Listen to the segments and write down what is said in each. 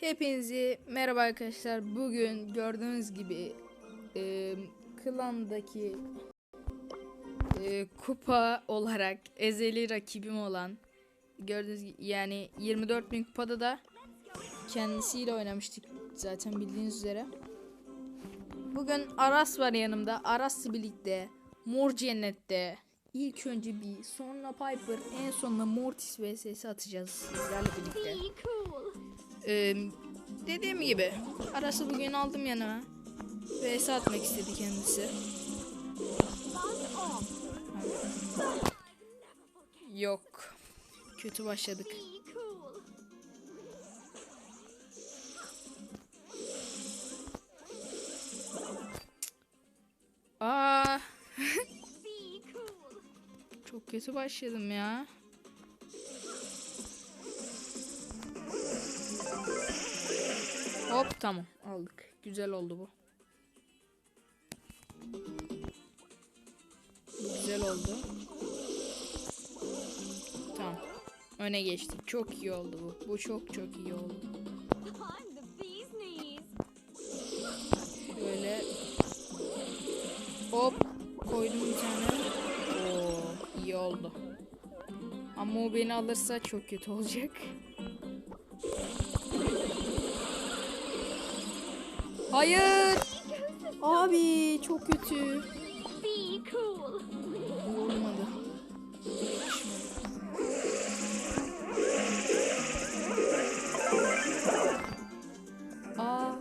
Hepinizi merhaba arkadaşlar. Bugün gördüğünüz gibi e, klandaki e, kupa olarak ezeli rakibim olan gördüğünüz gibi yani 24 bin kupada da kendisiyle oynamıştık zaten bildiğiniz üzere. Bugün Aras var yanımda. Aras'la birlikte Mor Cennet'te ilk önce bir sonra Piper en sonunda Mortis vs atacağız sizlerle birlikte. Ee, dediğim gibi Aras'ı bugün aldım yanıma. VS atmak istedi kendisi. Yok. Kötü başladık. Aa. Çok kötü başladım ya. Tamam aldık. Güzel oldu bu. Güzel oldu. Tamam. Öne geçtik. Çok iyi oldu bu. Bu çok çok iyi oldu. Şöyle hop koydum bir tane. Oo iyi oldu. Ama o beni alırsa çok kötü olacak. Hayır. Abi çok kötü. Olmadı. Aa,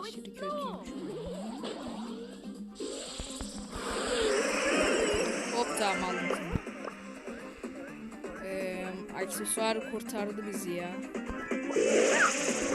aşırı kötüymüş. Hop tamam aldım. Ee, aksesuar kurtardı bizi ya.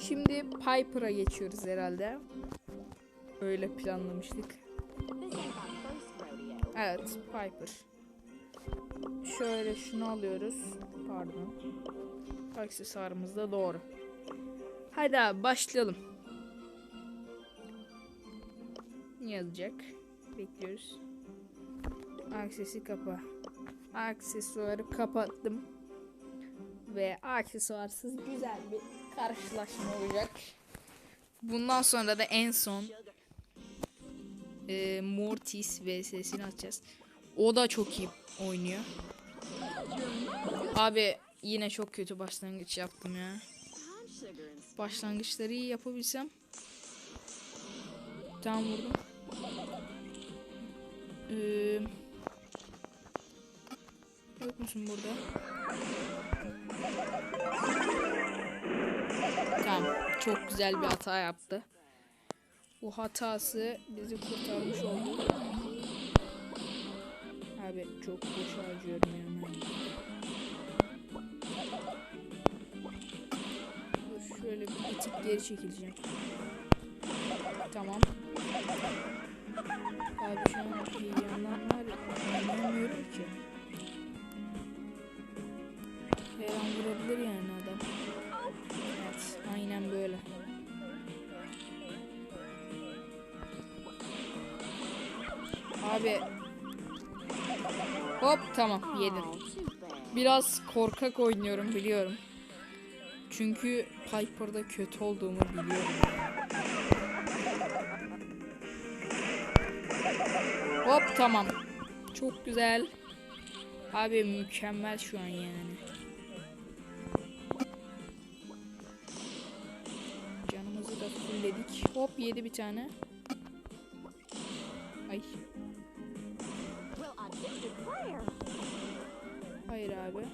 Şimdi Piper'a geçiyoruz herhalde. Öyle planlamıştık. Evet Piper. Şöyle şunu alıyoruz. Pardon. Aksesuarımız da doğru. Haydi abi başlayalım. Ne yazacak? Bekliyoruz. Aksesi kapa. Aksesuarı kapattım. Ve aksesuarsız güzel bir karşılaşma olacak. Bundan sonra da en son e, Mortis vs'sini atacağız. O da çok iyi oynuyor. Abi yine çok kötü başlangıç yaptım ya. Başlangıçları iyi yapabilsem. Tam vurdum. Ee, yok musun burada? Tamam. Çok güzel bir hata yaptı. Bu hatası bizi kurtarmış oldu. Abi çok boş harcıyorum yani. Dur şöyle bir tık geri çekileceğim. Tamam. Abi şu an bir yandan var ki. Aynen böyle. Abi. Hop tamam yedim. Biraz korkak oynuyorum biliyorum. Çünkü Piper'da kötü olduğumu biliyorum. Hop tamam. Çok güzel. Abi mükemmel şu an yani. Hop yedi bir tane. Ay. Hayır abi.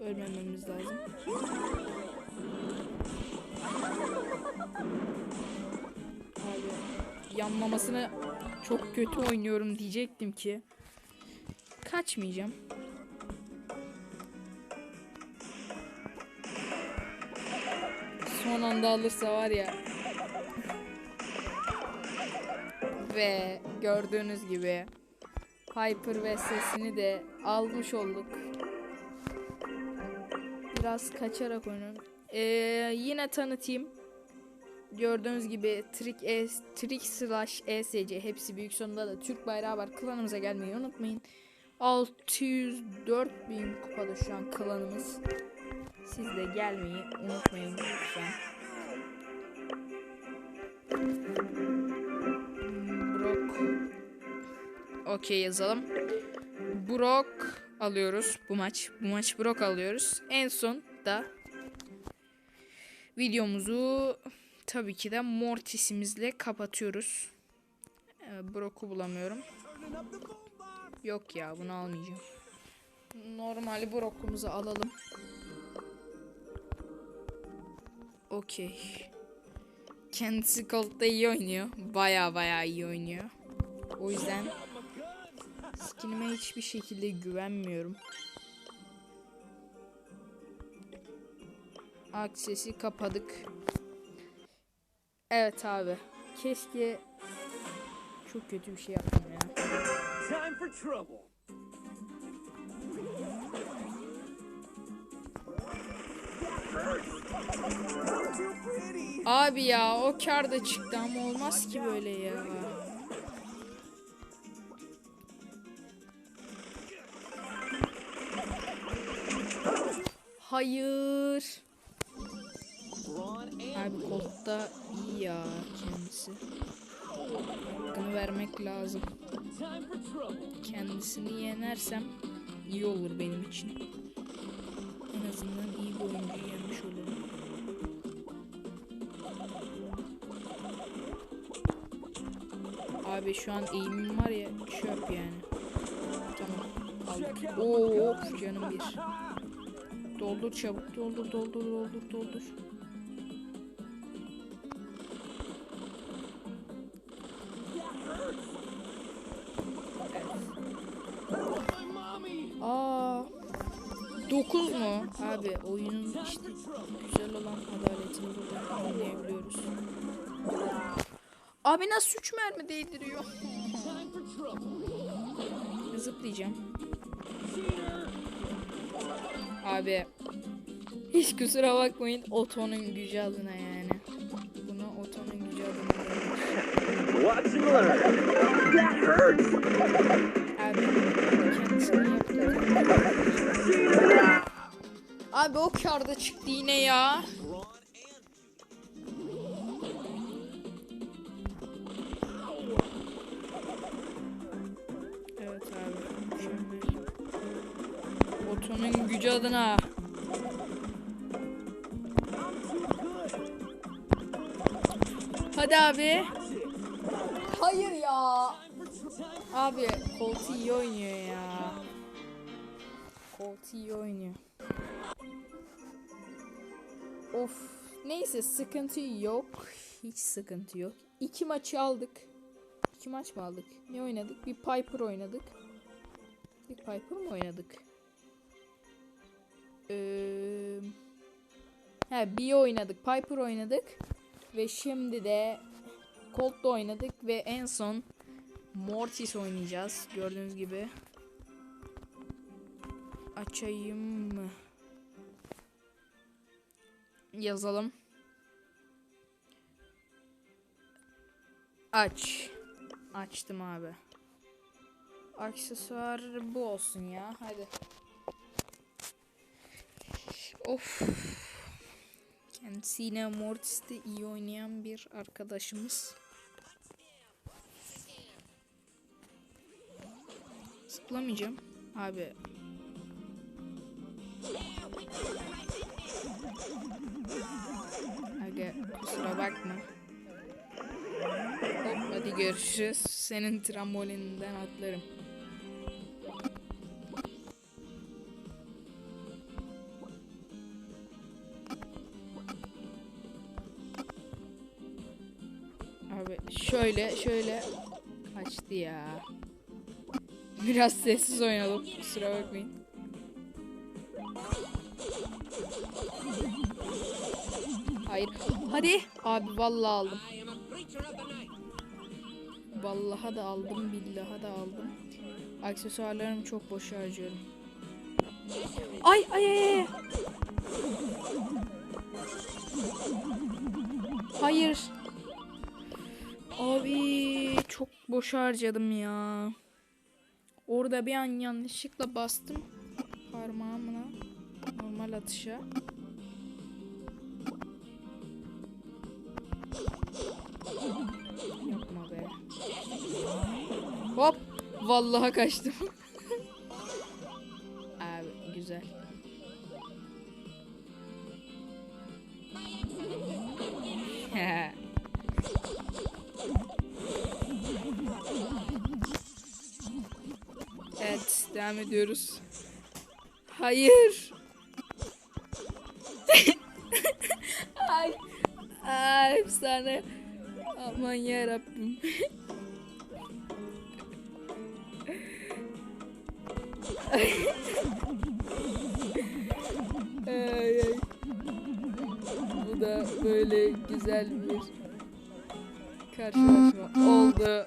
Ölmememiz lazım. Abi yanmamasını çok kötü oynuyorum diyecektim ki. kaçmayacağım. Son anda alırsa var ya. Ve gördüğünüz gibi Piper ve sesini de almış olduk. Biraz kaçarak oynuyorum. Ee, yine tanıtayım. Gördüğünüz gibi Trick E, Trick slash ESC hepsi büyük sonunda da Türk bayrağı var. Klanımıza gelmeyi unutmayın. 604 bin kupada şu an klanımız. Siz de gelmeyi unutmayın lütfen. Okey yazalım. Brock alıyoruz bu maç. Bu maç Brock alıyoruz. En son da videomuzu tabii ki de Mortis'imizle kapatıyoruz. Ee, Brock'u bulamıyorum. Yok ya bunu almayacağım. Normali Brock'umuzu alalım. Okey. Kendisi Colt'ta iyi oynuyor. Baya baya iyi oynuyor. O yüzden skinime hiçbir şekilde güvenmiyorum. Aksesi kapadık. Evet abi. Keşke çok kötü bir şey yaptım ya. Time for trouble. Abi ya o kar da çıktı ama olmaz ki böyle ya. Hayır. Abi koltukta iyi ya kendisi. Hakkını vermek lazım. Kendisini yenersem iyi olur benim için. En azından iyi bir oyuncuyu yenmiş olurum. Abi şu an eğimim var ya çöp yani. Tamam aldık. Oo canım bir. Doldur çabuk doldur doldur doldur doldur. Aa 9 mu? Abi oyunun işte güzel olan adaletini burada anlayabiliyoruz. Abi nasıl 3 mermi değdiriyor? Zıplayacağım. Abi hiç kusura bakmayın Oto'nun gücü adına yani. Buna Oto'nun gücü adına. Abi kendisini yaptı. Abi o karda çıktı yine ya. Evet abi. mükemmel. Oto'nun gücü adına. Hadi abi. Hayır ya. Abi Colt iyi oynuyor ya. Colt iyi oynuyor. Of. Neyse sıkıntı yok. Hiç sıkıntı yok. İki maçı aldık. İki maç mı aldık? Ne oynadık? Bir Piper oynadık. Bir Piper mı oynadık? Ee, he bir oynadık. Piper oynadık. Ve şimdi de Colt'la oynadık ve en son Mortis oynayacağız. Gördüğünüz gibi. Açayım mı? Yazalım. Aç. Açtım abi. Aksesuar bu olsun ya. Hadi. Of. Kendisi yine Mortis'te iyi oynayan bir arkadaşımız. Zıplamayacağım. Abi. Aga kusura bakma. Hop hadi görüşürüz. Senin trambolinden atlarım. Şöyle şöyle kaçtı ya. Biraz sessiz oynadım. Kusura bakmayın. Hayır. Hadi. Abi vallahi aldım. Vallahi da aldım. Billahi da aldım. Aksesuarlarımı çok boş harcıyorum. Ay ay. ay. Hayır. Abi çok boş harcadım ya. Orada bir an yanlışlıkla bastım parmağımla normal atışa. Yapma be. Hop. Vallahi kaçtım. Abi güzel. evet, devam ediyoruz. Hayır. Ay. Ay, efsane. Aman ya Rabbim. ay, ay. Bu da böyle güzel bir karşılaşma oldu.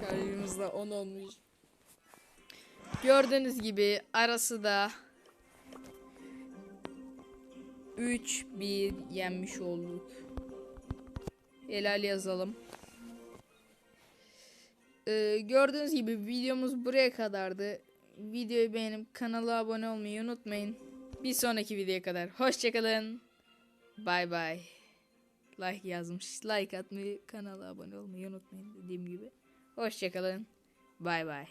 Şarjımızda 10 olmuş. Gördüğünüz gibi arası da 3-1 yenmiş olduk. Helal yazalım. Ee, gördüğünüz gibi videomuz buraya kadardı. Videoyu beğenip kanala abone olmayı unutmayın. Bir sonraki videoya kadar hoşçakalın. Bay bay. Like yazmış. Like atmayı, kanala abone olmayı unutmayın dediğim gibi. Hoşçakalın. Bay bay.